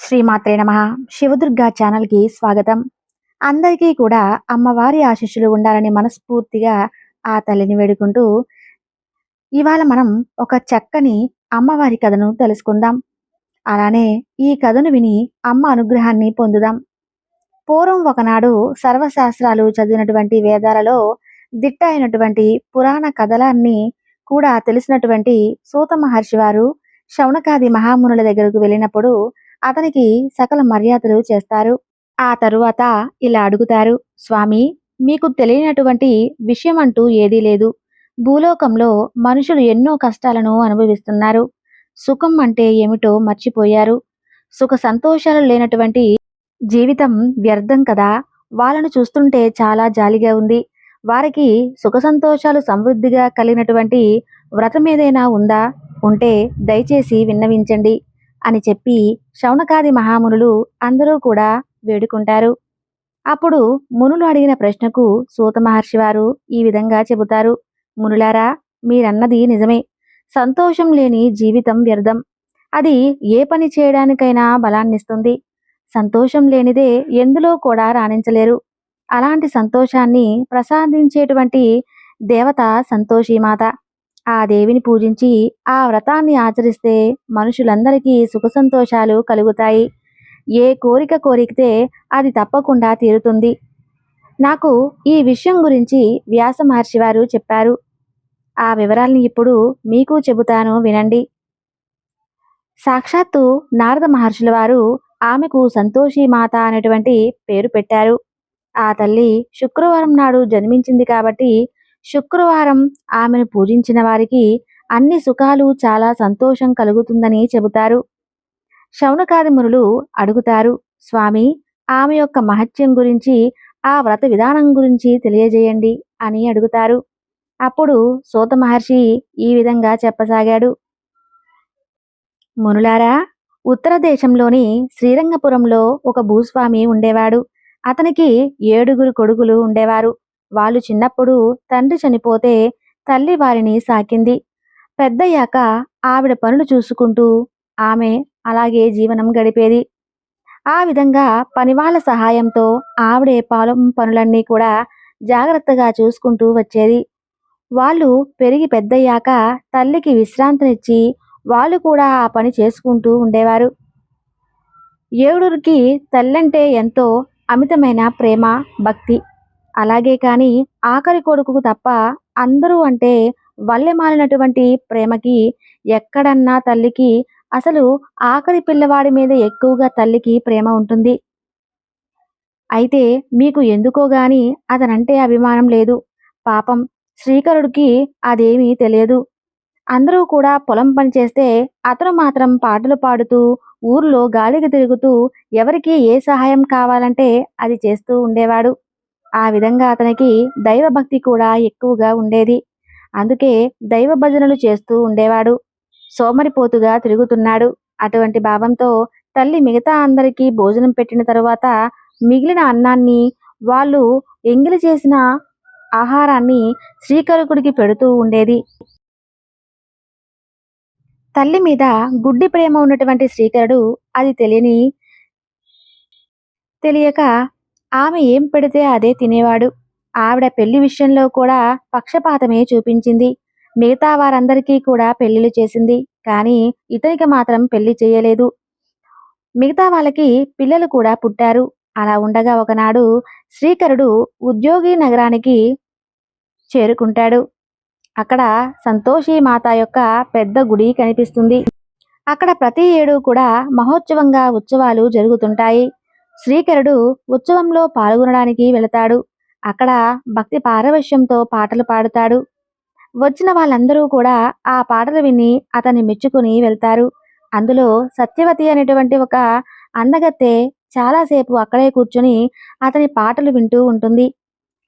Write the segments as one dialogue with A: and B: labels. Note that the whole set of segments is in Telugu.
A: శ్రీమాత్రే నమ. శివదుర్గా ఛానల్కి స్వాగతం. అందరికీ కూడా అమ్మవారి ఆశీస్సులు ఉండాలని మనస్ఫూర్తిగా ఆ తల్లిని వేడుకుంటూ ఇవాళ మనం ఒక చక్కని అమ్మవారి కథను తెలుసుకుందాం. అలానే ఈ కథను విని అమ్మ అనుగ్రహాన్ని పొందుదాం. పూర్వం ఒకనాడు సర్వశాస్త్రాలు చదివినటువంటి వేదాలలో దిట్ట అయినటువంటి పురాణ కథలన్నీ కూడా తెలిసినటువంటి సూత మహర్షి వారు శౌనకాది మహామునుల దగ్గరకు వెళ్ళినప్పుడు అతనికి సకల మర్యాదలు చేస్తారు. ఆ తరువాత ఇలా అడుగుతారు స్వామి మీకు తెలియనటువంటి విషయం అంటూ ఏదీ లేదు. భూలోకంలో మనుషులు ఎన్నో కష్టాలను అనుభవిస్తున్నారు. సుఖం అంటే ఏమిటో మర్చిపోయారు. సుఖ సంతోషాలు లేనటువంటి జీవితం వ్యర్థం కదా. వాళ్ళను చూస్తుంటే చాలా జాలిగా ఉంది. వారికి సుఖ సంతోషాలు సమృద్ధిగా కలిగినటువంటి వ్రతం ఏదైనా ఉందా? ఉంటే దయచేసి విన్నవించండి. అని చెప్పి శౌనకాది మహామునులు అందరూ కూడా వేడుకుంటారు. అప్పుడు మునులు అడిగిన ప్రశ్నకు సూత మహర్షి వారు ఈ విధంగా చెబుతారు. మునులారా మీరన్నది నిజమే. సంతోషం లేని జీవితం వ్యర్థం. అది ఏ పని చేయడానికైనా బలాన్నిస్తుంది. సంతోషం లేనిదే ఎందులో కూడా రాణించలేరు. అలాంటి సంతోషాన్ని ప్రసాదించేటువంటి దేవత సంతోషీమాత. ఆ దేవిని పూజించి ఆ వ్రతాన్ని ఆచరిస్తే మనుషులందరికీ సుఖ సంతోషాలు కలుగుతాయి. ఏ కోరిక కోరికితే అది తప్పకుండా తీరుతుంది. నాకు ఈ విషయం గురించి వ్యాస మహర్షి వారు చెప్పారు. ఆ వివరాల్ని ఇప్పుడు మీకు చెబుతాను వినండి. సాక్షాత్తు నారద మహర్షుల వారు ఆమెకు సంతోషి మాత అనేటువంటి పేరు పెట్టారు. ఆ తల్లి శుక్రవారం నాడు జన్మించింది కాబట్టి శుక్రవారం ఆమెను పూజించిన వారికి అన్ని సుఖాలు చాలా సంతోషం కలుగుతుందని చెబుతారు. శౌనకాదిమునులు అడుగుతారు స్వామి ఆమె యొక్క మహత్యం గురించి ఆ వ్రత విధానం గురించి తెలియజేయండి అని అడుగుతారు. అప్పుడు సూత మహర్షి ఈ విధంగా చెప్పసాగాడు. మునులారా ఉత్తర దేశంలోని శ్రీరంగపురంలో ఒక భూస్వామి ఉండేవాడు. అతనికి ఏడుగురు కొడుకులు ఉండేవారు. వాళ్ళు చిన్నప్పుడు తండ్రి చనిపోతే తల్లి వారిని సాకింది. పెద్దయ్యాక ఆవిడ పనులు చూసుకుంటూ ఆమె అలాగే జీవనం గడిపేది. ఆ విధంగా పనివాళ్ళ సహాయంతో ఆవిడే పాలం పనులన్నీ కూడా జాగ్రత్తగా చూసుకుంటూ వచ్చేది. వాళ్ళు పెరిగి పెద్దయ్యాక తల్లికి విశ్రాంతినిచ్చి వాళ్ళు కూడా ఆ పని చేసుకుంటూ ఉండేవారు. ఏడుగురికి తల్లంటే ఎంతో అమితమైన ప్రేమ భక్తి. అలాగే కానీ ఆఖరి కొడుకుకు తప్ప అందరూ అంటే వల్లెమాలినటువంటి ప్రేమకి ఎక్కడన్నా తల్లికి అసలు ఆఖరి పిల్లవాడి మీద ఎక్కువగా తల్లికి ప్రేమ ఉంటుంది. అయితే మీకు ఎందుకో గాని అతనంటే అభిమానం లేదు. పాపం శ్రీకరుడికి అదేమీ తెలియదు. అందరూ కూడా పొలం పని చేస్తే అతను మాత్రం పాటలు పాడుతూ ఊర్లో గాలికి తిరుగుతూ ఎవరికి ఏ సహాయం కావాలంటే అది చేస్తూ ఉండేవాడు. ఆ విధంగా అతనికి దైవభక్తి కూడా ఎక్కువగా ఉండేది. అందుకే దైవ భజనలు చేస్తూ ఉండేవాడు. సోమరిపోతుగా తిరుగుతున్నాడు. అటువంటి భావంతో తల్లి మిగతా అందరికీ భోజనం పెట్టిన తరువాత మిగిలిన అన్నాన్ని వాళ్ళు ఎంగిలి చేసిన ఆహారాన్ని శ్రీకరుకుడికి పెడుతూ ఉండేది. తల్లి మీద గుడ్డి ప్రేమ ఉన్నటువంటి శ్రీకరుడు అది తెలియని తెలియక ఆమె ఏం పెడితే అదే తినేవాడు. ఆవిడ పెళ్ళి విషయంలో కూడా పక్షపాతమే చూపించింది. మిగతా వారందరికీ కూడా పెళ్ళిళ్ళు చేసింది. కానీ ఇతనికి మాత్రం పెళ్ళి చేయలేదు. మిగతా వాళ్ళకి పిల్లలు కూడా పుట్టారు. అలా ఉండగా ఒకనాడు శ్రీకరుడు ఉద్యోగి నగరానికి చేరుకుంటాడు. అక్కడ సంతోషి మాత యొక్క పెద్ద గుడి కనిపిస్తుంది. అక్కడ ప్రతి ఏడు కూడా మహోత్సవంగా ఉత్సవాలు జరుగుతుంటాయి. శ్రీకరుడు ఉత్సవంలో పాల్గొనడానికి వెళతాడు. అక్కడ భక్తి పారవశ్యంతో పాటలు పాడుతాడు. వచ్చిన వాళ్ళందరూ కూడా ఆ పాటలు విని అతన్ని మెచ్చుకుని వెళ్తారు. అందులో సత్యవతి అనేటువంటి ఒక అందగత్తె చాలాసేపు అక్కడే కూర్చుని అతని పాటలు వింటూ ఉంటుంది.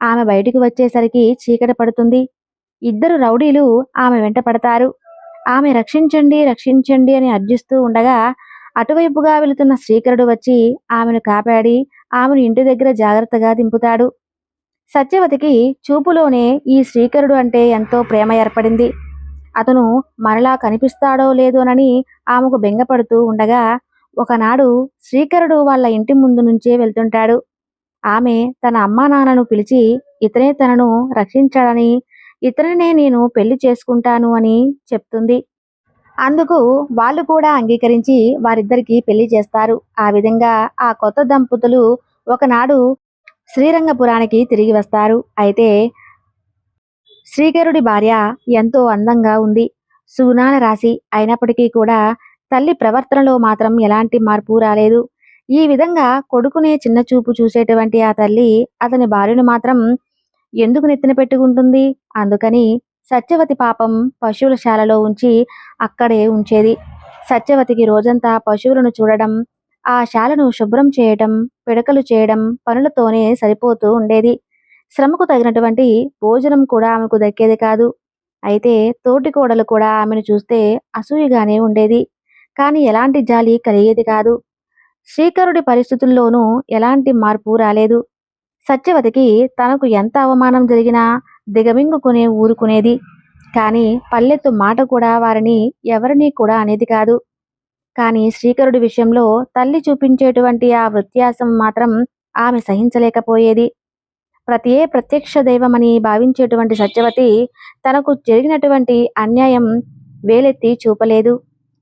A: ఆమె బయటికి వచ్చేసరికి చీకటి పడుతుంది. ఇద్దరు రౌడీలు ఆమె వెంట పడతారు. ఆమె రక్షించండి రక్షించండి అని అర్జిస్తూ ఉండగా అటువైపుగా వెళుతున్న శ్రీకరుడు వచ్చి ఆమెను కాపాడి ఆమెను ఇంటి దగ్గర జాగ్రత్తగా దింపుతాడు. సత్యవతికి చూపులోనే ఈ శ్రీకరుడు అంటే ఎంతో ప్రేమ ఏర్పడింది. అతను మరలా కనిపిస్తాడో లేదోనని ఆమెకు బెంగపడుతూ ఉండగా ఒకనాడు శ్రీకరుడు వాళ్ళ ఇంటి ముందు నుంచే వెళ్తుంటాడు. ఆమె తన అమ్మా నాన్నను పిలిచి ఇతనే తనను రక్షించాడని ఇతనినే నేను పెళ్ళి చేసుకుంటాను అని చెప్తుంది. అందుకు వాళ్ళు కూడా అంగీకరించి వారిద్దరికి పెళ్ళి చేస్తారు. ఆ విధంగా ఆ కొత్త దంపతులు ఒకనాడు శ్రీరంగపురానికి తిరిగి వస్తారు. అయితే శ్రీకరుడి భార్య ఎంతో అందంగా ఉంది. సుగుణాల రాశి అయినప్పటికీ కూడా తల్లి ప్రవర్తనలో మాత్రం ఎలాంటి మార్పు రాలేదు. ఈ విధంగా కొడుకునే చిన్న చూపు చూసేటువంటి ఆ తల్లి అతని భార్యను మాత్రం ఎందుకు నెత్తిన పెట్టుకుంటుంది? అందుకని సత్యవతి పాపం పశువుల శాలలో ఉంచి అక్కడే ఉంచేది. సత్యవతికి రోజంతా పశువులను చూడడం ఆ శాలను శుభ్రం చేయడం పిడకలు చేయడం పనులతోనే సరిపోతూ ఉండేది. శ్రమకు తగినటువంటి భోజనం కూడా ఆమెకు దక్కేది కాదు. అయితే తోటి కోడలు కూడా ఆమెను చూస్తే అసూయగానే ఉండేది. కానీ ఎలాంటి జాలి కలిగేది కాదు. శ్రీకరుడి పరిస్థితుల్లోనూ ఎలాంటి మార్పు రాలేదు. సత్యవతికి తనకు ఎంత అవమానం జరిగినా దిగమింగుకునే ఊరుకునేది. కానీ పల్లెత్తు మాట కూడా వారిని ఎవరిని కూడా అనేది కాదు. కానీ శ్రీకరుడి విషయంలో తల్లి చూపించేటువంటి ఆ వృత్యాసం మాత్రం ఆమె సహించలేకపోయేది. ప్రతి ఏ ప్రత్యక్ష దైవమని భావించేటువంటి సత్యవతి తనకు జరిగినటువంటి అన్యాయం వేలెత్తి చూపలేదు.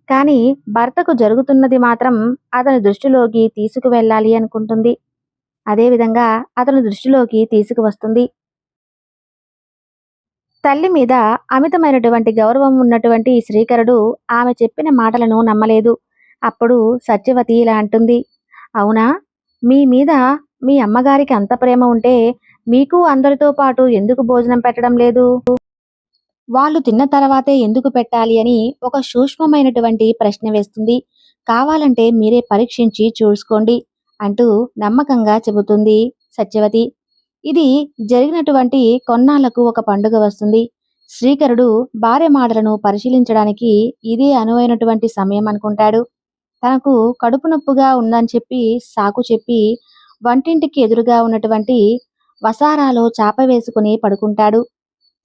A: కానీ భర్తకు జరుగుతున్నది మాత్రం అతని దృష్టిలోకి తీసుకువెళ్ళాలి అనుకుంటుంది. అదేవిధంగా అతని దృష్టిలోకి తీసుకువస్తుంది. తల్లి మీద అమితమైనటువంటి గౌరవం ఉన్నటువంటి శ్రీకరుడు ఆమె చెప్పిన మాటలను నమ్మలేదు. అప్పుడు సత్యవతి ఇలా అంటుంది అవునా? మీ మీద మీ అమ్మగారికి అంత ప్రేమ ఉంటే మీకు అందరితో పాటు ఎందుకు భోజనం పెట్టడం లేదు? వాళ్ళు తిన్న తర్వాతే ఎందుకు పెట్టాలి అని ఒక సూక్ష్మమైనటువంటి ప్రశ్న వేస్తుంది. కావాలంటే మీరే పరీక్షించి చూసుకోండి అంటూ నమ్మకంగా చెబుతుంది సత్యవతి. ఇది జరిగినటువంటి కొన్నాళ్ళకు ఒక పండుగ వస్తుంది. శ్రీకరుడు భార్య మాటలను పరిశీలించడానికి ఇదే అనువైనటువంటి సమయం అనుకుంటాడు. తనకు కడుపు నొప్పుగా ఉందని చెప్పి సాకు చెప్పి వంటింటికి ఎదురుగా ఉన్నటువంటి వసారాలో చాప వేసుకుని పడుకుంటాడు.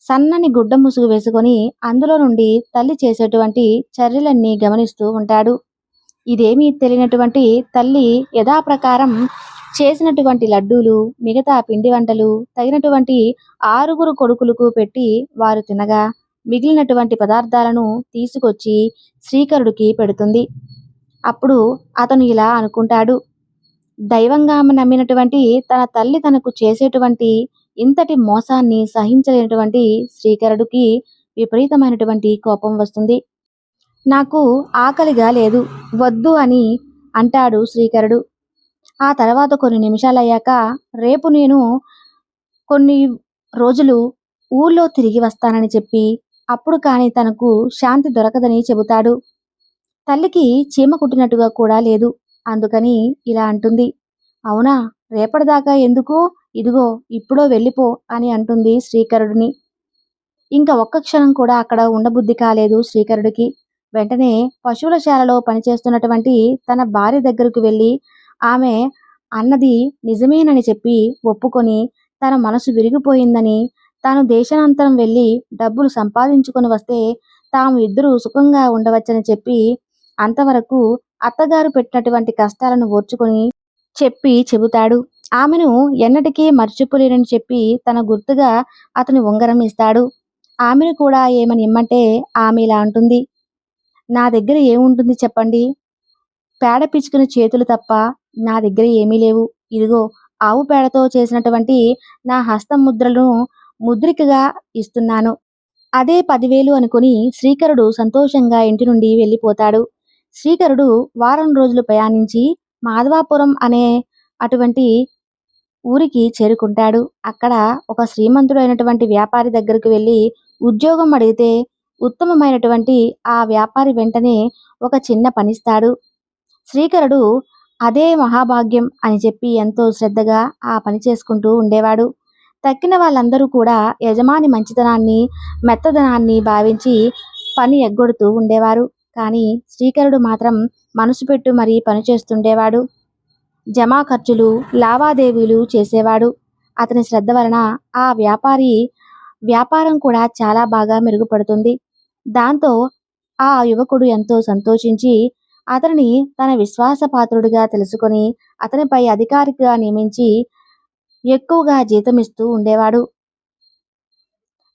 A: సన్నని గుడ్డ ముసుగు వేసుకొని అందులో నుండి తల్లి చేసేటువంటి చర్యలన్నీ గమనిస్తూ ఉంటాడు. ఇదేమీ తెలియనటువంటి తల్లి యథాప్రకారం చేసినటువంటి లడ్డూలు మిగతా పిండి వంటలు తగినటువంటి ఆరుగురు కొడుకులకు పెట్టి వారు తినగా మిగిలినటువంటి పదార్థాలను తీసుకొచ్చి శ్రీకరుడికి పెడుతుంది. అప్పుడు అతను ఇలా అనుకుంటాడు. దైవంగా నమ్మినటువంటి తన తల్లి తనకు చేసేటువంటి ఇంతటి మోసాన్ని సహించలేనటువంటి శ్రీకరుడికి విపరీతమైనటువంటి కోపం వస్తుంది. నాకు ఆకలిగా లేదు వద్దు అని అంటాడు శ్రీకరుడు. ఆ తర్వాత కొన్ని నిమిషాలయ్యాక రేపు నేను కొన్ని రోజులు ఊళ్ళో తిరిగి వస్తానని చెప్పి అప్పుడు కానీ తనకు శాంతి దొరకదని చెబుతాడు. తల్లికి చీమ కుట్టినట్టుగా కూడా లేదు. అందుకని ఇలా అంటుంది. అవునా రేపటిదాకా ఎందుకు? ఇదిగో ఇప్పుడో వెళ్ళిపో అని అంటుంది శ్రీకరుడిని. ఇంకా ఒక్క క్షణం కూడా అక్కడ ఉండబుద్ధి కాలేదు శ్రీకరుడికి. వెంటనే పశువుల శాలలో పనిచేస్తున్నటువంటి తన భార్య దగ్గరకు వెళ్ళి ఆమె అన్నది నిజమేనని చెప్పి ఒప్పుకొని తన మనసు విరిగిపోయిందని తాను దేశానంతరం వెళ్ళి డబ్బులు సంపాదించుకొని వస్తే తాము ఇద్దరు సుఖంగా ఉండవచ్చని చెప్పి అంతవరకు అత్తగారు పెట్టినటువంటి కష్టాలను ఓర్చుకొని చెప్పి చెబుతాడు. ఆమెను ఎన్నటికీ మర్చిపోలేనని చెప్పి తన గుర్తుగా అతని ఉంగరం ఇస్తాడు. ఆమెను కూడా ఏమని ఇమ్మంటే ఆమె ఇలా అంటుంది. నా దగ్గర ఏముంటుంది చెప్పండి. పేడ పిచ్చుకుని చేతులు తప్ప నా దగ్గర ఏమీ లేవు. ఇదిగో ఆవు పేడతో చేసినటువంటి నా హస్తం ముద్రలను ముద్రికగా ఇస్తున్నాను. అదే పదివేలు అనుకుని శ్రీకరుడు సంతోషంగా ఇంటి నుండి వెళ్ళిపోతాడు. శ్రీకరుడు వారం రోజులు ప్రయాణించి మాధవాపురం అనే అటువంటి ఊరికి చేరుకుంటాడు. అక్కడ ఒక శ్రీమంతుడైనటువంటి వ్యాపారి దగ్గరకు వెళ్ళి ఉద్యోగం అడిగితే ఉత్తమమైనటువంటి ఆ వ్యాపారి వెంటనే ఒక చిన్న పనిస్తాడు. శ్రీకరుడు అదే మహాభాగ్యం అని చెప్పి ఎంతో శ్రద్ధగా ఆ పని చేసుకుంటూ ఉండేవాడు. తక్కిన వాళ్ళందరూ కూడా యజమాని మంచితనాన్ని మెత్తదనాన్ని భావించి పని ఎగ్గొడుతూ ఉండేవారు. కానీ శ్రీకరుడు మాత్రం మనసు పెట్టు మరీ పని చేస్తుండేవాడు. జమా ఖర్చులు లావాదేవీలు చేసేవాడు. అతని శ్రద్ధ వలన ఆ వ్యాపారి వ్యాపారం కూడా చాలా బాగా మెరుగుపడుతుంది. దాంతో ఆ యువకుడు ఎంతో సంతోషించి అతనిని తన విశ్వాసపాత్రుడిగా తెలుసుకొని అతనిపై అధికారిగా నియమించి ఎక్కువగా జీతమిస్తూ ఉండేవాడు.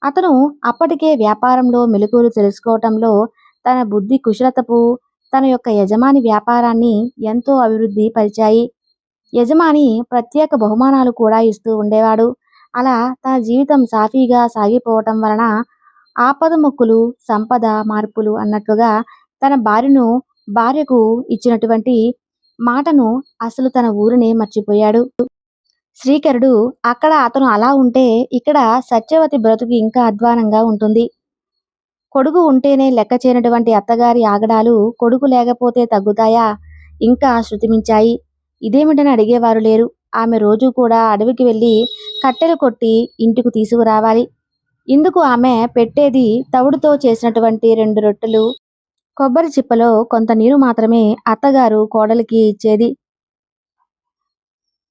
A: అతను అప్పటికే వ్యాపారంలో మెలకువలు తెలుసుకోవటంలో తన బుద్ధి కుశలతపు తన యొక్క యజమాని వ్యాపారాన్ని ఎంతో అభివృద్ధి పరిచాయి యజమాని ప్రత్యేక బహుమానాలు కూడా ఇస్తూ ఉండేవాడు. అలా తన జీవితం సాఫీగా సాగిపోవటం వలన ఆపద మొక్కులు సంపద మార్పులు అన్నట్లుగా తన భార్యను భార్యకు ఇచ్చినటువంటి మాటను అసలు తన ఊరినే మర్చిపోయాడు. శ్రీకరుడు అక్కడ అతను అలా ఉంటే ఇక్కడ సత్యవతి బ్రతుకు ఇంకా అధ్వానంగా ఉంటుంది. కొడుకు ఉంటేనే లెక్క చేయనటువంటి అత్తగారి ఆగడాలు కొడుకు లేకపోతే తగ్గుతాయా? ఇంకా శృతిమించాయి. ఇదేమిటని అడిగేవారు లేరు. ఆమె రోజు కూడా అడవికి వెళ్ళి కట్టెలు కొట్టి ఇంటికి తీసుకురావాలి. ఇందుకు ఆమె పెట్టేది తవుడుతో చేసినటువంటి రెండు రొట్టెలు కొబ్బరి చిప్పలో కొంత నీరు మాత్రమే అత్తగారు కోడలికి ఇచ్చేది.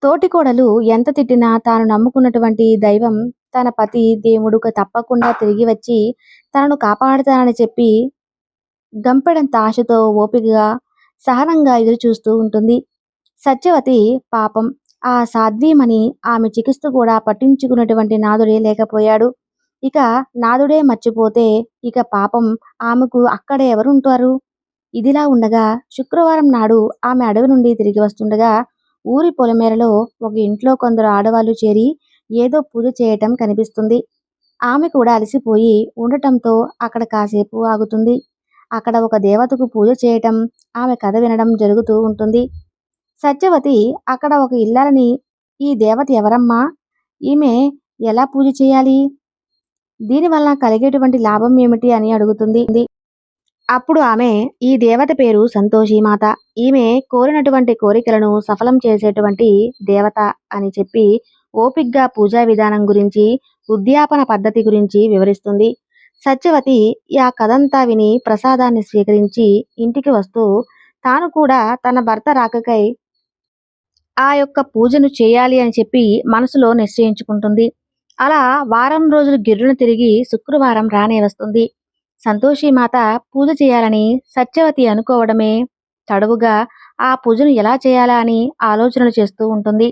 A: తోటి కోడలు ఎంత తిట్టినా తాను నమ్ముకున్నటువంటి దైవం తన పతి దేవుడు తప్పకుండా తిరిగి వచ్చి తనను కాపాడుతానని చెప్పి గంపెడంత ఆశతో ఓపికగా సహనంగా ఎదురు చూస్తూ ఉంటుంది. సత్యవతి పాపం ఆ సాధ్వీమని ఆమె చికిత్స కూడా పట్టించుకున్నటువంటి నాదుడే లేకపోయాడు. ఇక నాదుడే మర్చిపోతే ఇక పాపం ఆమెకు అక్కడ ఎవరుంటారు? ఇదిలా ఉండగా శుక్రవారం నాడు ఆమె అడవి నుండి తిరిగి వస్తుండగా ఊరి పొలమేరలో ఒక ఇంట్లో కొందరు ఆడవాళ్ళు చేరి ఏదో పూజ చేయటం కనిపిస్తుంది. ఆమె కూడా అలసిపోయి ఉండటంతో అక్కడ కాసేపు ఆగుతుంది. అక్కడ ఒక దేవతకు పూజ చేయటం ఆమె కథ వినడం జరుగుతూ ఉంటుంది. సత్యవతి అక్కడ ఒక ఇల్లాలని ఈ దేవత ఎవరమ్మా? ఈమె ఎలా పూజ చేయాలి? దీనివల్ల కలిగేటువంటి లాభం ఏమిటి అని అడుగుతుంది. అప్పుడు ఆమె ఈ దేవత పేరు సంతోషిమాత ఈమె కోరినటువంటి కోరికలను సఫలం చేసేటువంటి దేవత అని చెప్పి ఓపిగ్గా పూజా విధానం గురించి ఉద్యాపన పద్ధతి గురించి వివరిస్తుంది. సత్యవతి ఆ కథంతా విని ప్రసాదాన్ని స్వీకరించి ఇంటికి వస్తూ తాను కూడా తన భర్త రాకకై ఆ యొక్క పూజను చేయాలి అని చెప్పి మనసులో నిశ్చయించుకుంటుంది. అలా వారం రోజులు గిర్రును తిరిగి శుక్రవారం రానే వస్తుంది. సంతోషిమాత పూజ చేయాలని సత్యవతి అనుకోవడమే తడవుగా ఆ పూజను ఎలా చేయాలా అని ఆలోచనలు చేస్తూ ఉంటుంది.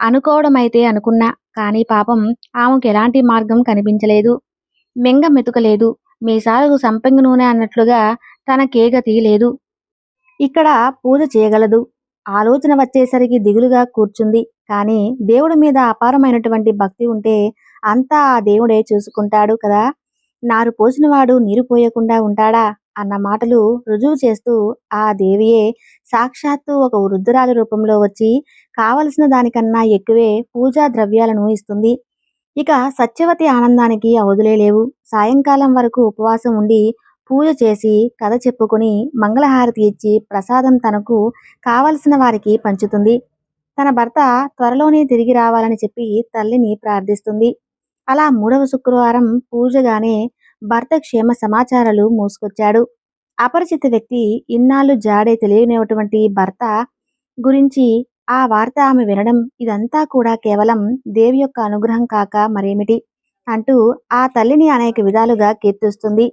A: అనుకోవడం అయితే అనుకున్నా కానీ పాపం ఆమెకు ఎలాంటి మార్గం కనిపించలేదు. మెంగ మెతుకలేదు. మీసాలకు సంపెంగ నూనె అన్నట్లుగా తన కేగతి లేదు ఇక్కడ పూజ చేయగలదు. ఆలోచన వచ్చేసరికి దిగులుగా కూర్చుంది. కానీ దేవుడి మీద అపారమైనటువంటి భక్తి ఉంటే అంతా ఆ దేవుడే చూసుకుంటాడు కదా. నారు పోసినవాడు నీరు పోయకుండా ఉంటాడా అన్న మాటలు రుజువు చేస్తూ ఆ దేవియే సాక్షాత్తు ఒక వృద్ధురాలి రూపంలో వచ్చి కావలసిన దానికన్నా ఎక్కువే పూజా ద్రవ్యాలను ఇస్తుంది. ఇక సత్యవతి ఆనందానికి అవధులే లేవు. సాయంకాలం వరకు ఉపవాసం ఉండి పూజ చేసి కథ చెప్పుకుని మంగళహారతి ఇచ్చి ప్రసాదం తనకు కావలసిన వారికి పంచుతుంది. తన భర్త త్వరలోనే తిరిగి రావాలని చెప్పి తల్లిని ప్రార్థిస్తుంది. అలా మూడవ శుక్రవారం పూజగానే భర్త క్షేమ సమాచారాలు మోసుకొచ్చాడు. అపరిచిత వ్యక్తి ఇన్నాళ్ళు జాడే తెలియనిటువంటి భర్త గురించి ఆ వార్త ఆమె వినడం ఇదంతా కూడా కేవలం దేవి యొక్క అనుగ్రహం కాక మరేమిటి అంటూ ఆ తల్లిని అనేక విధాలుగా కీర్తిస్తుంది.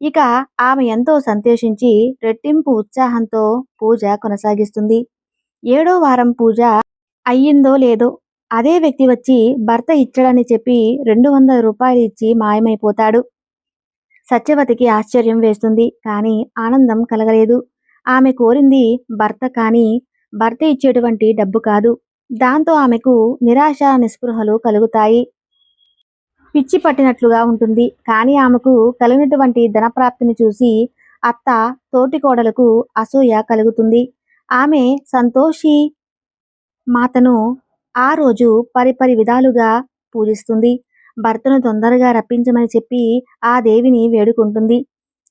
A: ఇక ఆమె ఎంతో సంతోషించి రెట్టింపు ఉత్సాహంతో పూజ కొనసాగిస్తుంది. ఏడో వారం పూజ అయ్యిందో లేదో అదే వ్యక్తి వచ్చి భర్త ఇచ్చడని చెప్పి రెండు వందల రూపాయలు ఇచ్చి మాయమైపోతాడు. సత్యవతికి ఆశ్చర్యం వేస్తుంది కానీ ఆనందం కలగలేదు. ఆమె కోరింది భర్త కానీ భర్త ఇచ్చేటువంటి డబ్బు కాదు. దాంతో ఆమెకు నిరాశ నిస్పృహలు కలుగుతాయి. పిచ్చి పట్టినట్లుగా ఉంటుంది. కానీ ఆమెకు కలిగినటువంటి ధనప్రాప్తిని చూసి అత్త తోటి కోడలకు అసూయ కలుగుతుంది. ఆమె సంతోషి మాతను ఆ రోజు పరిపరి విధాలుగా పూజిస్తుంది. భర్తను తొందరగా రప్పించమని చెప్పి ఆ దేవిని వేడుకుంటుంది.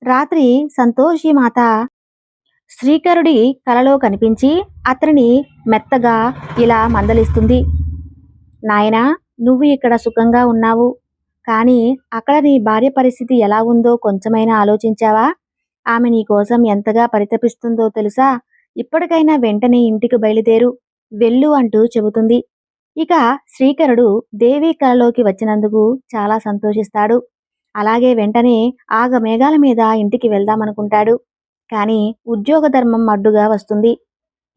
A: రాత్రి సంతోషి మాత శ్రీకరుడి కలలో కనిపించి అతనిని మెత్తగా ఇలా మందలిస్తుంది. నాయనా నువ్వు ఇక్కడ సుఖంగా ఉన్నావు. కానీ అక్కడ నీ భార్య పరిస్థితి ఎలా ఉందో కొంచెమైనా ఆలోచించావా? ఆమె నీ కోసం ఎంతగా పరితపిస్తుందో తెలుసా? ఇప్పటికైనా వెంటనే ఇంటికి బయలుదేరు వెళ్ళు అంటూ చెబుతుంది. ఇక శ్రీకరుడు దేవి కలలోకి వచ్చినందుకు చాలా సంతోషిస్తాడు. అలాగే వెంటనే ఆగ మేఘాల మీద ఇంటికి వెళ్దామనుకుంటాడు. కానీ ఉద్యోగ ధర్మం అడ్డుగా వస్తుంది.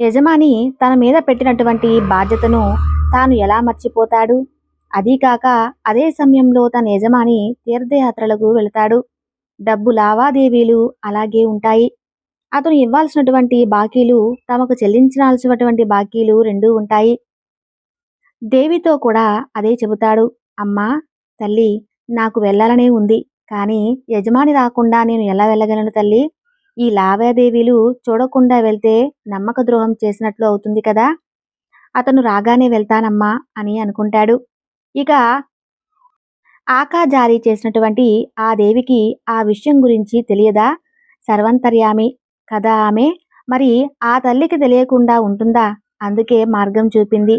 A: యజమాని తన మీద పెట్టినటువంటి బాధ్యతను తాను ఎలా మర్చిపోతాడు? అదీకాక అదే సమయంలో తన యజమాని తీర్థయాత్రలకు వెళతాడు. డబ్బు లావాదేవీలు అలాగే ఉంటాయి. అతను ఇవ్వాల్సినటువంటి బాకీలు తమకు చెల్లించాల్సినటువంటి బాకీలు రెండూ ఉంటాయి. దేవితో కూడా అదే చెబుతాడు. అమ్మా తల్లి నాకు వెళ్ళాలనే ఉంది. కానీ యజమాని రాకుండా నేను ఎలా వెళ్ళగలను తల్లి? ఈ లావాదేవీలు చూడకుండా వెళ్తే నమ్మక ద్రోహం చేసినట్లు అవుతుంది కదా. అతను రాగానే వెళ్తానమ్మా అని అనుకుంటాడు. ఇక ఆకా జారీ చేసినటువంటి ఆ దేవికి ఆ విషయం గురించి తెలియదా? సర్వంతర్యామి కదా ఆమె? మరి ఆ తల్లికి తెలియకుండా ఉంటుందా? అందుకే మార్గం చూపింది.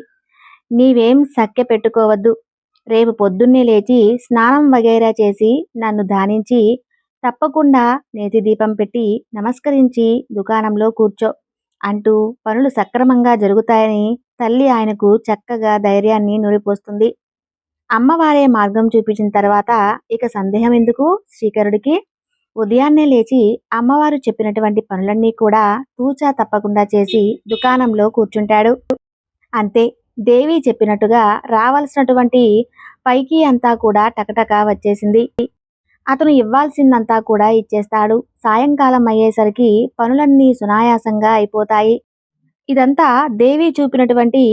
A: నీవేం సఖ్య పెట్టుకోవద్దు. రేపు పొద్దున్నే లేచి స్నానం వగైరా చేసి నన్ను ధ్యానించి తప్పకుండా నేతి దీపం పెట్టి నమస్కరించి దుకాణంలో కూర్చో అంటూ పనులు సక్రమంగా జరుగుతాయని తల్లి ఆయనకు చక్కగా ధైర్యాన్ని నూరిపోస్తుంది. అమ్మవారే మార్గం చూపించిన తర్వాత ఇక సందేహం ఎందుకు? శ్రీకరుడికి ఉదయాన్నే లేచి అమ్మవారు చెప్పినటువంటి పనులన్నీ కూడా తూచా తప్పకుండా చేసి దుకాణంలో కూర్చుంటాడు. అంతే దేవి చెప్పినట్టుగా రావాల్సినటువంటి పైకి అంతా కూడా టకటక వచ్చేసింది. అతను ఇవ్వాల్సిందంతా కూడా ఇచ్చేస్తాడు. సాయంకాలం అయ్యేసరికి పనులన్నీ సునాయాసంగా అయిపోతాయి. ఇదంతా దేవి చూపినటువంటి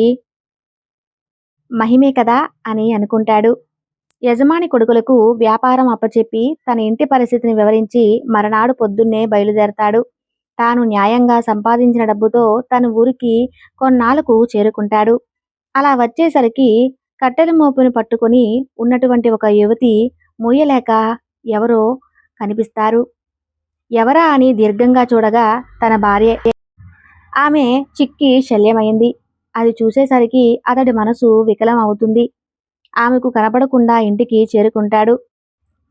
A: మహిమే కదా అని అనుకుంటాడు. యజమాని కొడుకులకు వ్యాపారం అప్పచెప్పి తన ఇంటి పరిస్థితిని వివరించి మరనాడు పొద్దున్నే బయలుదేరతాడు. తాను న్యాయంగా సంపాదించిన డబ్బుతో తన ఊరికి కొన్నాళ్ళకు చేరుకుంటాడు. అలా వచ్చేసరికి కట్టెల మోపుని పట్టుకొని ఉన్నటువంటి ఒక యువతి మూయలేక ఎవరో కనిపిస్తారు. ఎవరా అని దీర్ఘంగా చూడగా తన భార్య ఆమె చిక్కి శల్యమైంది. అది చూసేసరికి అతడి మనసు వికలం అవుతుంది ఆమెకు కనపడకుండా ఇంటికి చేరుకుంటాడు.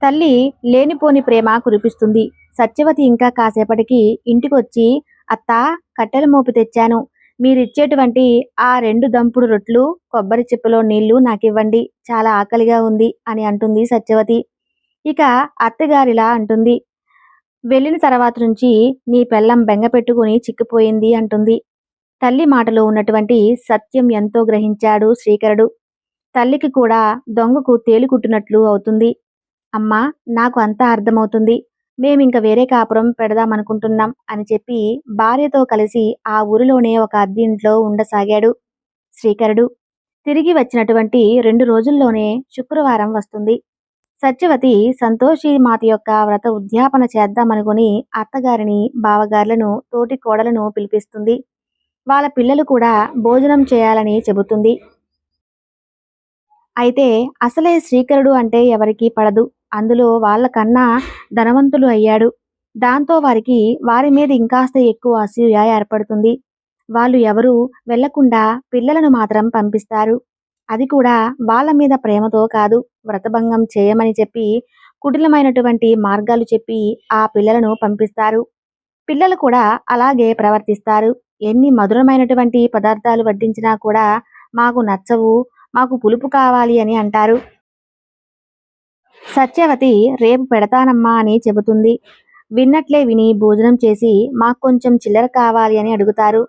A: తల్లి లేనిపోని ప్రేమ కురిపిస్తుంది. సత్యవతి ఇంకా కాసేపటికి ఇంటికొచ్చి అత్త కట్టెల మోపు తెచ్చాను. మీరిచ్చేటువంటి ఆ రెండు దంపుడు రొట్లు కొబ్బరి చిప్పలో నీళ్ళు నాకివ్వండి. చాలా ఆకలిగా ఉంది అని అంటుంది సత్యవతి. ఇక అత్తగారిలా అంటుంది. వెళ్ళిన తర్వాత నుంచి నీ పెళ్ళం బెంగ పెట్టుకుని చిక్కిపోయింది అంటుంది. తల్లి మాటలో ఉన్నటువంటి సత్యం ఎంతో గ్రహించాడు శ్రీకరుడు. తల్లికి కూడా దొంగకు తేలికుట్టినట్లు అవుతుంది. అమ్మా నాకు అంతా అర్థమవుతుంది. మేమింక వేరే కాపురం పెడదామనుకుంటున్నాం అని చెప్పి భార్యతో కలిసి ఆ ఊరిలోనే ఒక అద్దె ఇంట్లో ఉండసాగాడు శ్రీకరుడు. తిరిగి వచ్చినటువంటి రెండు రోజుల్లోనే శుక్రవారం వస్తుంది. సత్యవతి సంతోషి మాత యొక్క వ్రత ఉద్యాపన చేద్దామనుకుని అత్తగారిని బావగారులను తోటి కోడలను పిలిపిస్తుంది. వాళ్ళ పిల్లలు కూడా భోజనం చేయాలని చెబుతుంది. అయితే అసలే శ్రీకరుడు అంటే ఎవరికీ పడదు. అందులో వాళ్ళకన్నా ధనవంతులు అయ్యాడు. దాంతో వారికి వారి మీద ఇంకాస్త ఎక్కువ అసూయ ఏర్పడుతుంది. వాళ్ళు ఎవరు వెళ్ళకుండా పిల్లలను మాత్రం పంపిస్తారు. అది కూడా వాళ్ళ మీద ప్రేమతో కాదు వ్రతభంగం చేయమని చెప్పి కుటిలమైనటువంటి మార్గాలు చెప్పి ఆ పిల్లలను పంపిస్తారు. పిల్లలు కూడా అలాగే ప్రవర్తిస్తారు. ఎన్ని మధురమైనటువంటి పదార్థాలు వడ్డించినా కూడా మాకు నచ్చవు మాకు పులుపు కావాలి అని అంటారు. సత్యవతి రేపు పెడతానమ్మా అని చెబుతుంది. విన్నట్లే విని భోజనం చేసి మాకు కొంచెం చిల్లర కావాలి అని అడుగుతారు.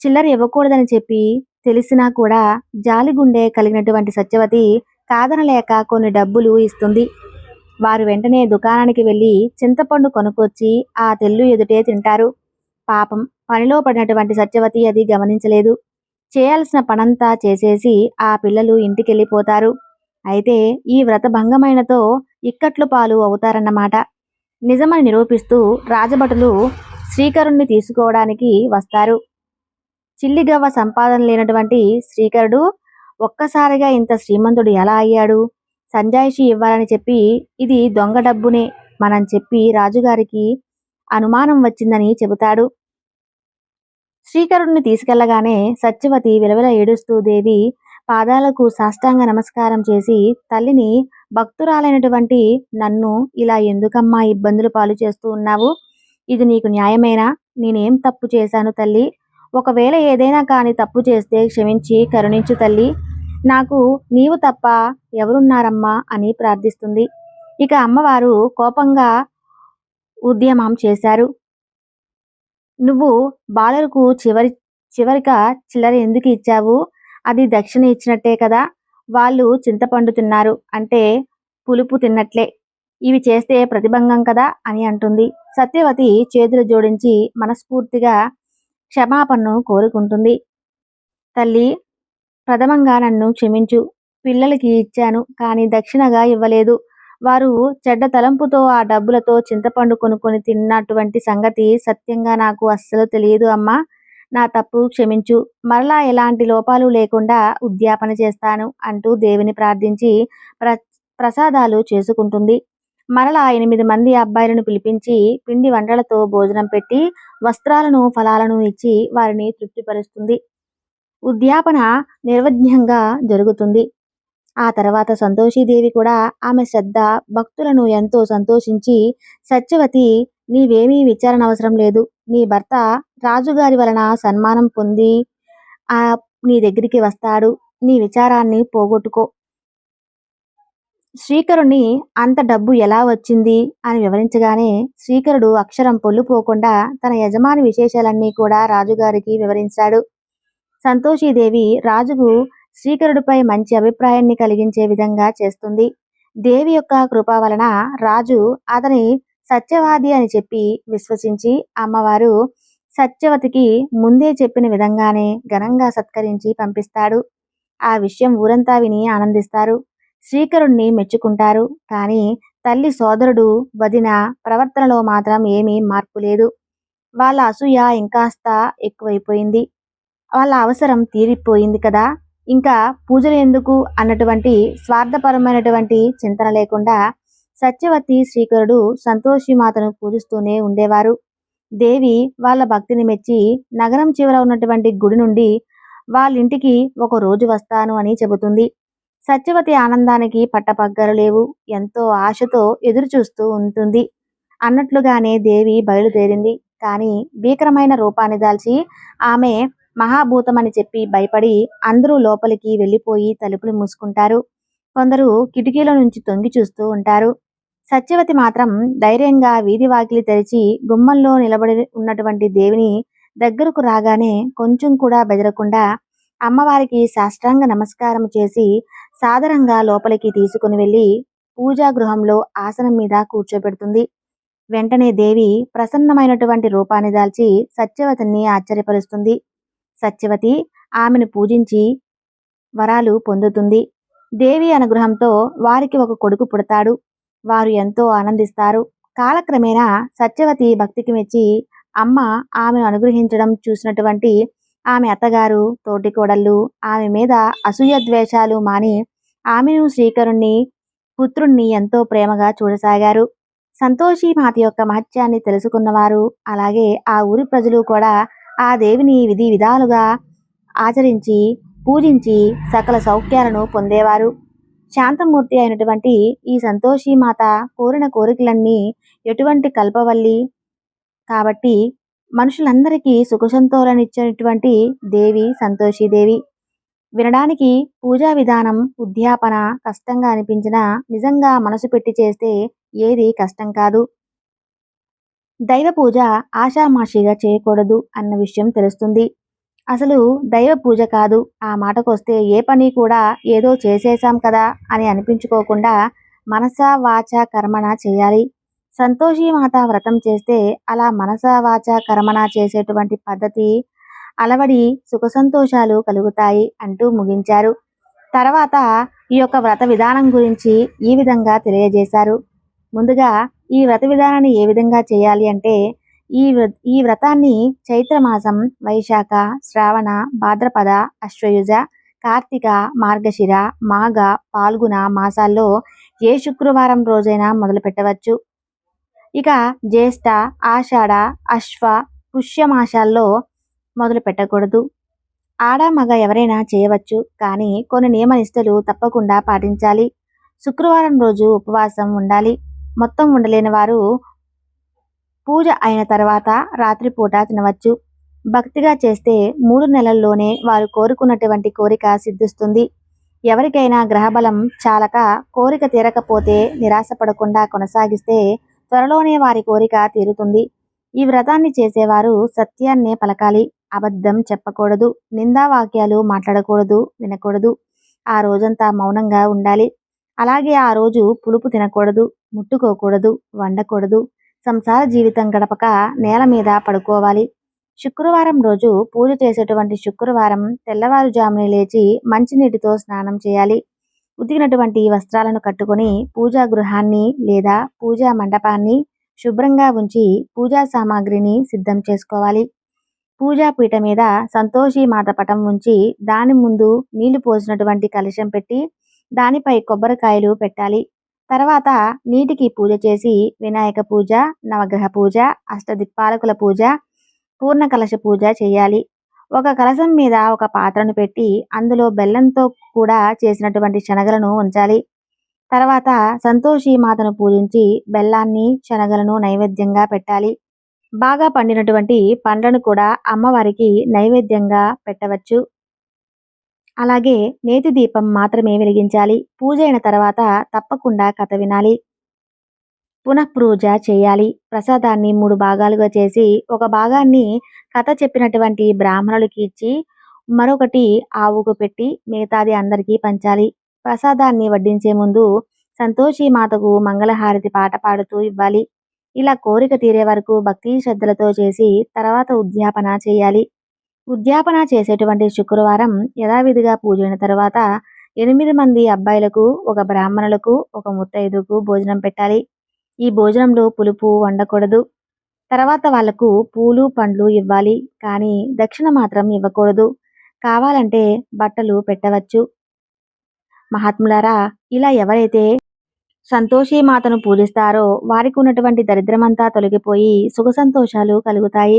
A: చిల్లర ఇవ్వకూడదని చెప్పి తెలిసినా కూడా జాలిగుండె కలిగినటువంటి సత్యవతి కాదనలేక కొన్ని డబ్బులు ఇస్తుంది. వారు వెంటనే దుకాణానికి వెళ్ళి చింతపండు కొనుక్కొచ్చి ఆ తెల్లు ఎదుటే తింటారు. పాపం పనిలో పడినటువంటి సత్యవతి అది గమనించలేదు. చేయాల్సిన పనంతా చేసేసి ఆ పిల్లలు ఇంటికెళ్ళిపోతారు. అయితే ఈ వ్రతభంగమైనతో ఇక్కట్లు పాలు అవుతారన్నమాట. నిజమని నిరూపిస్తూ రాజభటులు శ్రీకరుణ్ణి తీసుకోవడానికి వస్తారు. చిల్లిగవ్వ సంపాదన లేనటువంటి శ్రీకరుడు ఒక్కసారిగా ఇంత శ్రీమంతుడు ఎలా అయ్యాడు? సంజాయిషి ఇవ్వాలని చెప్పి ఇది దొంగ డబ్బునే మనం చెప్పి రాజుగారికి అనుమానం వచ్చిందని చెబుతాడు. శ్రీకరుణ్ణి తీసుకెళ్ళగానే సత్యవతి విలవిల ఏడుస్తూ దేవి పాదాలకు సాష్టాంగ నమస్కారం చేసి తల్లిని భక్తురాలైనటువంటి నన్ను ఇలా ఎందుకమ్మా ఇబ్బందులు పాలు చేస్తూ ఉన్నావు? ఇది నీకు న్యాయమేనా? నేనేం తప్పు చేశాను తల్లి? ఒకవేళ ఏదైనా కానీ తప్పు చేస్తే క్షమించి కరుణించు తల్లి. నాకు నీవు తప్ప ఎవరున్నారమ్మా? అని ప్రార్థిస్తుంది. ఇక అమ్మవారు కోపంగా ఉద్యమం చేశారు. నువ్వు బాలలకు చివరి చివరిక చిల్లర ఎందుకు ఇచ్చావు? అది దక్షిణ ఇచ్చినట్టే కదా. వాళ్ళు చింతపండు తిన్నారు అంటే పులుపు తిన్నట్లే. ఇవి చేస్తే ప్రతిభంగం కదా అని అంటుంది. సత్యవతి చేతులు జోడించి మనస్ఫూర్తిగా క్షమాపణను కోరుకుంటుంది. తల్లి ప్రథమంగా నన్ను క్షమించు. పిల్లలకి ఇచ్చాను కానీ దక్షిణగా ఇవ్వలేదు. వారు చెడ్డ తలంపుతో ఆ డబ్బులతో చింతపండు కొనుక్కొని తిన్నటువంటి సంగతి సత్యంగా నాకు అస్సలు తెలియదు అమ్మా. నా తప్పు క్షమించు. మరలా ఎలాంటి లోపాలు లేకుండా ఉద్యాపన చేస్తాను అంటూ దేవిని ప్రార్థించి ప్ర ప్రసాదాలు చేసుకుంటుంది. మరలా ఎనిమిది మంది అబ్బాయిలను పిలిపించి పిండి వంటలతో భోజనం పెట్టి వస్త్రాలను ఫలాలను ఇచ్చి వారిని తృప్తిపరుస్తుంది. ఉద్యాపన నిర్వజ్ఞంగా జరుగుతుంది. ఆ తర్వాత సంతోషీదేవి కూడా ఆమె శ్రద్ధ భక్తులను ఎంతో సంతోషించి సత్యవతి నీవేమీ విచారణ అవసరం లేదు. నీ భర్త రాజుగారి వలన సన్మానం పొంది ఆ నీ దగ్గరికి వస్తాడు. నీ విచారాన్ని పోగొట్టుకో. శ్రీకరుణ్ణి అంత డబ్బు ఎలా వచ్చింది అని వివరించగానే శ్రీకరుడు అక్షరం పొల్లుపోకుండా తన యజమాని విశేషాలన్నీ కూడా రాజుగారికి వివరించాడు. సంతోషీదేవి రాజుకు శ్రీకరుడిపై మంచి అభిప్రాయాన్ని కలిగించే విధంగా చేస్తుంది. దేవి యొక్క కృప వలన రాజు అతని సత్యవాది అని చెప్పి విశ్వసించి అమ్మవారు సత్యవతికి ముందే చెప్పిన విధంగానే ఘనంగా సత్కరించి పంపిస్తాడు. ఆ విషయం ఊరంతా విని ఆనందిస్తారు. శ్రీకరుణ్ణి మెచ్చుకుంటారు. కానీ తల్లి సోదరుడు వదిన ప్రవర్తనలో మాత్రం ఏమీ మార్పు లేదు. వాళ్ళ అసూయ ఇంకాస్త ఎక్కువైపోయింది. వాళ్ళ అవసరం తీరిపోయింది కదా. ఇంకా పూజలు ఎందుకు అన్నటువంటి స్వార్థపరమైనటువంటి చింతన లేకుండా సత్యవతి శ్రీకరుడు సంతోషిమాతను పూజిస్తూనే ఉండేవారు. దేవి వాళ్ళ భక్తిని మెచ్చి నగరం చివర ఉన్నటువంటి గుడి నుండి వాళ్ళింటికి ఒక రోజు వస్తాను అని చెబుతుంది. సత్యవతి ఆనందానికి పట్టపగ్గరు లేవు. ఎంతో ఆశతో ఎదురు చూస్తూ ఉంటుంది. అన్నట్లుగానే దేవి బయలుదేరింది. కానీ భీకరమైన రూపాన్ని దాల్చి ఆమె మహాభూతమని చెప్పి భయపడి అందరూ లోపలికి వెళ్ళిపోయి తలుపులు మూసుకుంటారు. కొందరు కిటికీల నుంచి తొంగి చూస్తూ ఉంటారు. సత్యవతి మాత్రం ధైర్యంగా వీధి వాకిలి తెరిచి గుమ్మంలో నిలబడి ఉన్నటువంటి దేవిని దగ్గరకు రాగానే కొంచెం కూడా బెదరకుండా అమ్మవారికి సాష్టాంగ నమస్కారం చేసి సాదరంగా లోపలికి తీసుకుని వెళ్ళి పూజా గృహంలో ఆసనం మీద కూర్చోబెడుతుంది. వెంటనే దేవి ప్రసన్నమైనటువంటి రూపాన్ని దాల్చి సత్యవతిని ఆశ్చర్యపరుస్తుంది. సత్యవతి ఆమెను పూజించి వరాలు పొందుతుంది. దేవి అనుగ్రహంతో వారికి ఒక కొడుకు పుడతాడు. వారు ఎంతో ఆనందిస్తారు. కాలక్రమేణా సత్యవతి భక్తికి మెచ్చి అమ్మ ఆమెను అనుగ్రహించడం చూసినటువంటి ఆమె అత్తగారు తోటి కోడళ్ళు ఆమె మీద అసూయ ద్వేషాలు మాని ఆమెను శ్రీకరుణ్ణి పుత్రుణ్ణి ఎంతో ప్రేమగా చూడసాగారు. సంతోషి మాత యొక్క మహత్యాన్ని తెలుసుకున్నవారు అలాగే ఆ ఊరి ప్రజలు కూడా ఆ దేవిని విధి విధాలుగా ఆచరించి పూజించి సకల సౌఖ్యాలను పొందేవారు. శాంతమూర్తి అయినటువంటి ఈ సంతోషి మాత కోరిన కోరికలన్నీ ఎటువంటి కల్పవల్లి? కాబట్టి మనుషులందరికీ సుఖసంతోలనిచ్చినటువంటి దేవి సంతోషిదేవి వినడానికి పూజా విధానం ఉద్యాపన కష్టంగా అనిపించినా నిజంగా మనసు పెట్టి చేస్తే ఏది కష్టం కాదు. దైవ పూజ ఆషామాషిగా చేయకూడదు అన్న విషయం తెలుస్తుంది. అసలు దైవ పూజ కాదు. ఆ మాటకొస్తే ఏ పని కూడా ఏదో చేసేసాం కదా అని అనిపించుకోకుండా మనసా వాచ కర్మణ చేయాలి. సంతోషి మాత వ్రతం చేస్తే అలా మనసా వాచ కర్మణ చేసేటువంటి పద్ధతి అలవడి సుఖ సంతోషాలు కలుగుతాయి అంటూ ముగించారు. తర్వాత ఈ యొక్క వ్రత విధానం గురించి ఈ విధంగా తెలియజేశారు. ముందుగా ఈ వ్రత విధానాన్ని ఏ విధంగా చేయాలి అంటే ఈ వ్ర- ఈ వ్రతాన్ని చైత్రమాసం వైశాఖ శ్రావణ భాద్రపద అశ్వయుజ కార్తీక మార్గశిర మాఘ పాల్గొన మాసాల్లో ఏ శుక్రవారం రోజైనా మొదలు పెట్టవచ్చు. ఇక జ్యేష్ఠ ఆషాఢ అశ్వ పుష్యమాసాల్లో మొదలు పెట్టకూడదు. ఆడ మగ ఎవరైనా చేయవచ్చు కానీ కొన్ని నియమ నిష్టలు తప్పకుండా పాటించాలి. శుక్రవారం రోజు ఉపవాసం ఉండాలి. మొత్తం ఉండలేని వారు పూజ అయిన తర్వాత రాత్రిపూట తినవచ్చు. భక్తిగా చేస్తే మూడు నెలల్లోనే వారు కోరుకున్నటువంటి కోరిక సిద్ధిస్తుంది. ఎవరికైనా గ్రహబలం చాలక కోరిక తీరకపోతే నిరాశపడకుండా కొనసాగిస్తే త్వరలోనే వారి కోరిక తీరుతుంది. ఈ వ్రతాన్ని చేసేవారు సత్యాన్నే పలకాలి. అబద్ధం చెప్పకూడదు. నిందావాక్యాలు మాట్లాడకూడదు. వినకూడదు. ఆ రోజంతా మౌనంగా ఉండాలి. అలాగే ఆ రోజు పులుపు తినకూడదు. ముట్టుకోకూడదు వండకూడదు. సంసార జీవితం గడపక నేల మీద పడుకోవాలి. శుక్రవారం రోజు పూజ చేసేటువంటి శుక్రవారం తెల్లవారుజామున లేచి మంచినీటితో స్నానం చేయాలి. ఉతికినటువంటి వస్త్రాలను కట్టుకొని పూజా గృహాన్ని లేదా పూజా మండపాన్ని శుభ్రంగా ఉంచి పూజా సామాగ్రిని సిద్ధం చేసుకోవాలి. పూజా పీట మీద సంతోషి మాత పటం ఉంచి దాని ముందు నీళ్ళు పోసినటువంటి కలశం పెట్టి దానిపై కొబ్బరికాయలు పెట్టాలి. తర్వాత నీటికి పూజ చేసి వినాయక పూజ నవగ్రహ పూజ అష్టదిక్పాలకుల పూజ పూర్ణ కలశ పూజ చేయాలి. ఒక కలశం మీద ఒక పాత్రను పెట్టి అందులో బెల్లంతో కూడా చేసినటువంటి శనగలను ఉంచాలి. తర్వాత సంతోషి మాతను పూజించి బెల్లాన్ని శనగలను నైవేద్యంగా పెట్టాలి. బాగా పండినటువంటి పండ్లను కూడా అమ్మవారికి నైవేద్యంగా పెట్టవచ్చు. అలాగే నేతి దీపం మాత్రమే వెలిగించాలి. పూజ అయిన తర్వాత తప్పకుండా కథ వినాలి. పునఃపూజ చేయాలి. ప్రసాదాన్ని మూడు భాగాలుగా చేసి ఒక భాగాన్ని కథ చెప్పినటువంటి బ్రాహ్మణులకి ఇచ్చి మరొకటి ఆవుకు పెట్టి మిగతాది అందరికీ పంచాలి. ప్రసాదాన్ని వడ్డించే ముందు సంతోషి మాతకు మంగళహారతి పాట పాడుతూ ఇవ్వాలి. ఇలా కోరిక తీరే వరకు భక్తి శ్రద్ధలతో చేసి తర్వాత ఉద్యాపన చేయాలి. ఉద్యాపన చేసేటువంటి శుక్రవారం యథావిధిగా పూజైన తర్వాత ఎనిమిది మంది అబ్బాయిలకు ఒక బ్రాహ్మణులకు ఒక ముత్తైదుకు భోజనం పెట్టాలి. ఈ భోజనంలో పులుపు వండకూడదు. తర్వాత వాళ్ళకు పూలు పండ్లు ఇవ్వాలి. కానీ దక్షిణ మాత్రం ఇవ్వకూడదు. కావాలంటే బట్టలు పెట్టవచ్చు. మహాత్ములారా ఇలా ఎవరైతే సంతోషి మాతను పూజిస్తారో వారికి ఉన్నటువంటి దరిద్రమంతా తొలగిపోయి సుఖ సంతోషాలు కలుగుతాయి.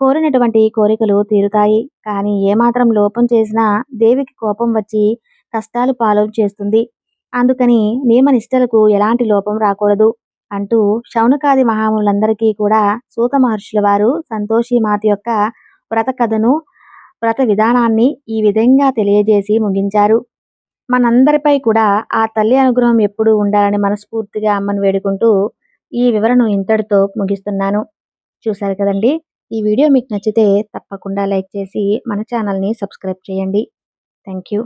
A: కోరినటువంటి కోరికలు తీరుతాయి. కానీ ఏమాత్రం లోపం చేసినా దేవికి కోపం వచ్చి కష్టాలు పాలు చేస్తుంది. అందుకని నియమనిష్టలకు ఎలాంటి లోపం రాకూడదు అంటూ శౌనకాది మహాములందరికీ కూడా సూత మహర్షుల వారు సంతోషి మాత యొక్క వ్రత కథను వ్రత విధానాన్ని ఈ విధంగా తెలియజేసి ముగించారు. మనందరిపై కూడా ఆ తల్లి అనుగ్రహం ఎప్పుడూ ఉండాలని మనస్ఫూర్తిగా అమ్మను వేడుకుంటూ ఈ వివరణ ఇంతటితో ముగిస్తున్నాను. చూశారు కదండి? ఈ వీడియో మీకు నచ్చితే తప్పకుండా లైక్ చేసి మన ఛానల్ని సబ్స్క్రైబ్ చేయండి. Thank you.